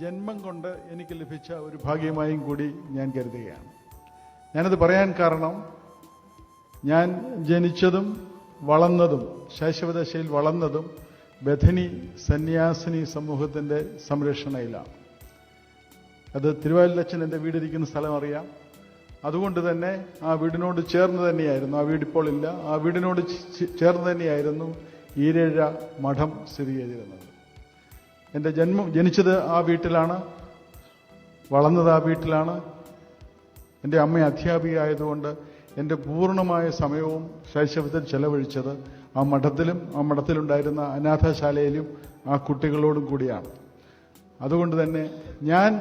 ജന്മം കൊണ്ട് എനിക്ക് ലഭിച്ച ഒരു ഭാഗ്യമായും കൂടി ഞാൻ കരുതുകയാണ്. ഞാനത് പറയാൻ കാരണം ഞാൻ ജനിച്ചതും വളർന്നതും ശൈശവദശയിൽ വളർന്നതും ബഥനി സന്യാസിനി സമൂഹത്തിന്റെ സംരക്ഷണയിലാണ്. അത് തിരുവാലിലച്ചൻ എന്റെ വീടിരിക്കുന്ന സ്ഥലം അറിയാം. അതുകൊണ്ട് തന്നെ ആ വീടിനോട് ചേർന്ന് തന്നെയായിരുന്നു. ആ വീടിപ്പോൾ ഇല്ല. ആ വീടിനോട് ചേർന്ന് തന്നെയായിരുന്നു ഈരേഴ മഠം സ്ഥിതി ചെയ്തിരുന്നത്. എന്റെ ജന്മം ജനിച്ചത് ആ വീട്ടിലാണ് വളർന്നത് ആ വീട്ടിലാണ്. എന്റെ അമ്മ അധ്യാപികയായതുകൊണ്ട് എന്റെ പൂർണമായ സമയവും ശൈശവത്തിൽ ചെലവഴിച്ചത് ആ മഠത്തിലും ആ മഠത്തിലുണ്ടായിരുന്ന അനാഥശാലയിലും ആ കുട്ടികളോടും കൂടിയാണ്. അതുകൊണ്ട് തന്നെ ഞാൻ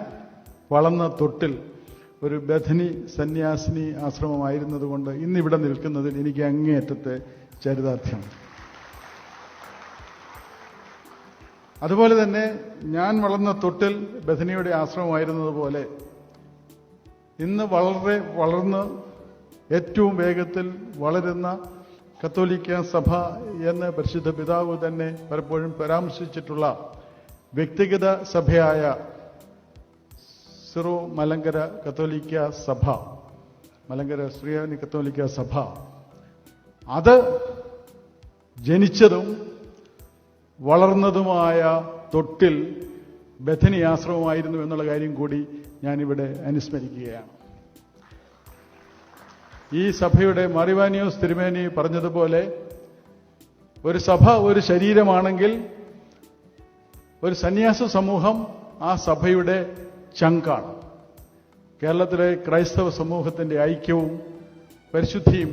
വളർന്ന തൊട്ടിൽ ഒരു ബഥനി സന്യാസിനി ആശ്രമമായിരുന്നതുകൊണ്ട് ഇന്നിവിടെ നിൽക്കുന്നതിൽ എനിക്ക് അങ്ങേയറ്റത്തെ ചരിതാർത്ഥ്യമാണ് അതുപോലെ തന്നെ ഞാൻ വളർന്ന തൊട്ടിൽ ബഥനിയുടെ ആശ്രമമായിരുന്നതുപോലെ ഇന്ന് വളരെ വളർന്ന് ഏറ്റവും വേഗത്തിൽ വളരുന്ന കത്തോലിക്ക സഭ എന്ന് പരിശുദ്ധ പിതാവ് തന്നെ പലപ്പോഴും പരാമർശിച്ചിട്ടുള്ള വ്യക്തിഗത സഭയായ സിറോ മലങ്കര കത്തോലിക്ക സഭ മലങ്കര ശ്രീയാനി കത്തോലിക്ക സഭ. അത് ജനിച്ചതും വളർന്നതുമായ തൊട്ടിൽ ബഥനി ആശ്രമമായിരുന്നു എന്നുള്ള കാര്യം കൂടി ഞാനിവിടെ അനുസ്മരിക്കുകയാണ്. ഈ സഭയുടെ മറിവാനിയോസ് തിരുമേനി പറഞ്ഞതുപോലെ ഒരു സഭ ഒരു ശരീരമാണെങ്കിൽ ഒരു സന്യാസ സമൂഹം ആ സഭയുടെ ചങ്കാണ്. കേരളത്തിലെ ക്രൈസ്തവ സമൂഹത്തിന്റെ ഐക്യവും പരിശുദ്ധിയും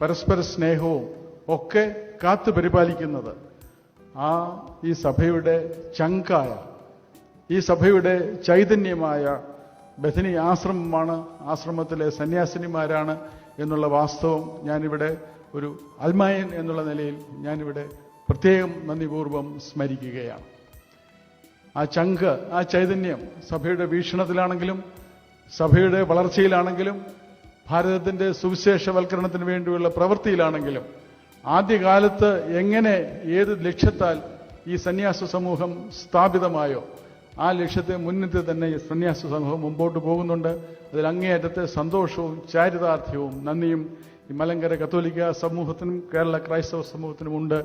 പരസ്പര സ്നേഹവും ഒക്കെ കാത്തു പരിപാലിക്കുന്നത് ആ ഈ സഭയുടെ ചങ്കായ ഈ സഭയുടെ ചൈതന്യമായ ബഥനി ആശ്രമമാണ് ആശ്രമത്തിലെ സന്യാസിനിമാരാണ് എന്നുള്ള വാസ്തവം ഞാനിവിടെ ഒരു അൽമായൻ എന്നുള്ള നിലയിൽ ഞാനിവിടെ പ്രത്യേകം നന്ദിപൂർവം സ്മരിക്കുകയാണ്. ആ ചങ്ക് ആ ചൈതന്യം സഭയുടെ വീക്ഷണത്തിലാണെങ്കിലും സഭയുടെ വളർച്ചയിലാണെങ്കിലും ഭാരതത്തിന്റെ സുവിശേഷവൽക്കരണത്തിന് വേണ്ടിയുള്ള പ്രവൃത്തിയിലാണെങ്കിലും ആദ്യകാലത്ത് എങ്ങനെ ഏത് ലക്ഷ്യത്താൽ ഈ സന്യാസ സമൂഹം സ്ഥാപിതമായോ ആ ലക്ഷ്യത്തെ മുന്നിട്ട് തന്നെ ഈ സന്യാസ സമൂഹം മുമ്പോട്ട് പോകുന്നുണ്ട്. അതിൽ അങ്ങേയറ്റത്തെ സന്തോഷവും ചാരിതാർത്ഥ്യവും നന്ദിയും ഈ മലങ്കര കത്തോലിക്ക സമൂഹത്തിനും കേരള ക്രൈസ്തവ സമൂഹത്തിനുമുണ്ട്.